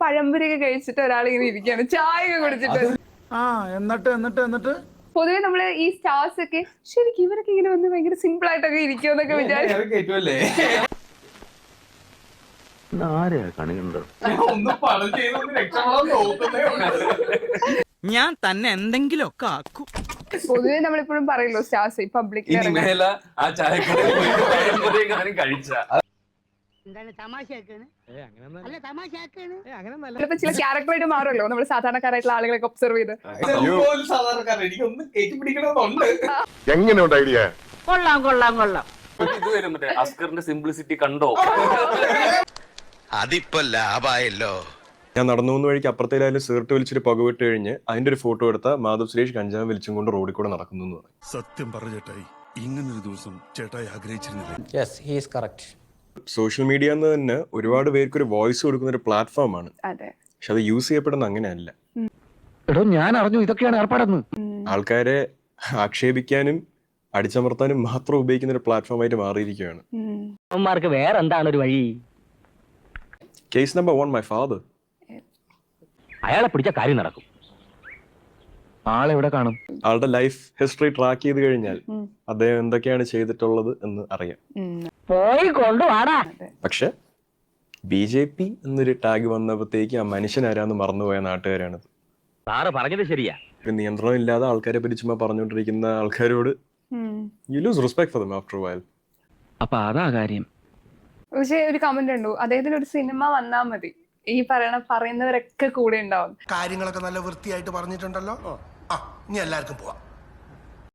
പഴംപൊരിയൊക്കെ കഴിച്ചിട്ട് ഒരാൾ ഇങ്ങനെ ഇരിക്കുകയാണ് ചായ ഒക്കെ കുടിച്ചിട്ട് ആ എന്നിട്ട് എന്നിട്ട് എന്നിട്ട്? പൊതുവെ നമ്മൾ ഈ സ്റ്റാർസ് ഒക്കെ ശരിക്കും ഇവരൊക്കെ ഇങ്ങനെ വന്ന് ഭയങ്കര സിമ്പിൾ ആയിട്ടൊക്കെ ഇരിക്കുമെന്നൊക്കെ വിചാരിച്ചു. ഞാൻ തന്നെ എന്തെങ്കിലും ഒക്കെ ആക്കും. പൊതുവെ നമ്മളിപ്പോഴും പറയല്ലോ സ്റ്റാർസ് എങ്ങാനും കഴിച്ച. എന്താണ് തമാശയാക്കാണ്? അല്ല തമാശയാക്കാണ്. ചിലപ്പോ ചില ക്യാരക്ടറായിട്ട് മാറുമല്ലോ. നമ്മൾ സാധാരണക്കാരായിട്ടുള്ള ആളുകളൊക്കെ ഒബ്സർവ് ചെയ്ത്. സാധാരണക്കാരൻ. എനിക്ക് ഒന്ന് കയറ്റി പിടിക്കണമെന്നുണ്ട്. എങ്ങനെയുണ്ട് ഐഡിയ? കൊള്ളാം കൊള്ളാം കൊള്ളാം. ഇത് വരും മറ്റേ അസ്കറിന്റെ സിംപ്ലിസിറ്റി കണ്ടോ? അതിപ്പോ ലാഭായല്ലോ. ഞാൻ നടന്നു പോകുന്ന വഴിക്ക് അപ്പുറത്തേലായാലും സീർട്ട് വലിച്ചൊരു പുകവിട്ട് കഴിഞ്ഞ് അതിന്റെ ഒരു ഫോട്ടോ എടുത്ത മാധവ് സുരേഷ് കഞ്ചാവ് വലിച്ചും കൊണ്ട് റോഡിൽ കൂടെ നടക്കുന്നു സത്യം പറഞ്ഞ ചേട്ടായി ഇങ്ങനൊരു ദിവസം ചേട്ടായി ആഗ്രഹിച്ചിരുന്നില്ല? Yes he's correct social media എന്ന് തന്നെ ഒരുപാട് പേർക്ക് ഒരു വോയിസ് കൊടുക്കുന്ന ഒരു പ്ലാറ്റ്ഫോമാണ്. അതെ. പക്ഷെ അത് യൂസ് ചെയ്യപ്പെടുന്ന അങ്ങനെയല്ല. എടോ ഞാൻ അറിഞ്ഞു ഇതൊക്കെയാണ് ഏർപ്പാടെന്ന്. ആൾക്കാരെ ആക്ഷേപിക്കാനും അടിച്ചമർത്താനും മാത്രം ഉപയോഗിക്കുന്ന ഒരു പ്ലാറ്റ്ഫോമായിട്ട് മാറിയിരിക്കുകയാണ്. വേറെ എന്താണ് ഒരു വഴി? Case number one my father അയാളെ പിടിച്ച കാര്യം നടക്കും. ആളെവിടെ കാണും? ആളുടെ ലൈഫ് ഹിസ്റ്ററി ട്രാക്ക് ചെയ്ത് കഴിഞ്ഞാൽ അദ്ദേഹം എന്തൊക്കെയാണ് ചെയ്തിട്ടുള്ളത് എന്ന് അറിയാം. പോയി കൊണ്ടുവാടാ. പക്ഷെ ബി ജെ പി എന്നൊരു ടാഗ് വന്നപ്പോഴത്തേക്ക് ആ മനുഷ്യൻ ആരാന്ന് മറന്നുപോയ നാട്ടുകാരാണ് സാറ് പറഞ്ഞത് ശരിയാ. ഒരു നിയന്ത്രണം ഇല്ലാതെ ആൾക്കാരെ പറ്റി ചുമ്മാ പറഞ്ഞുകൊണ്ടിരിക്കുന്ന ആൾക്കാരോട്. You lose respect for them after while അപ്പൊ അതാ കാര്യം. പക്ഷേ ഒരു കമന്റ് ഉണ്ടോ? അദ്ദേഹത്തിന് ഒരു സിനിമ വന്നാ മതി. ഈ പറയണ പറയുന്നവരൊക്കെ കൂടെ ഉണ്ടാവും. കാര്യങ്ങളൊക്കെ നല്ല വൃത്തിയായിട്ട് പറഞ്ഞിട്ടുണ്ടല്ലോ. ആ ഇനി എല്ലാവർക്കും പോവാം.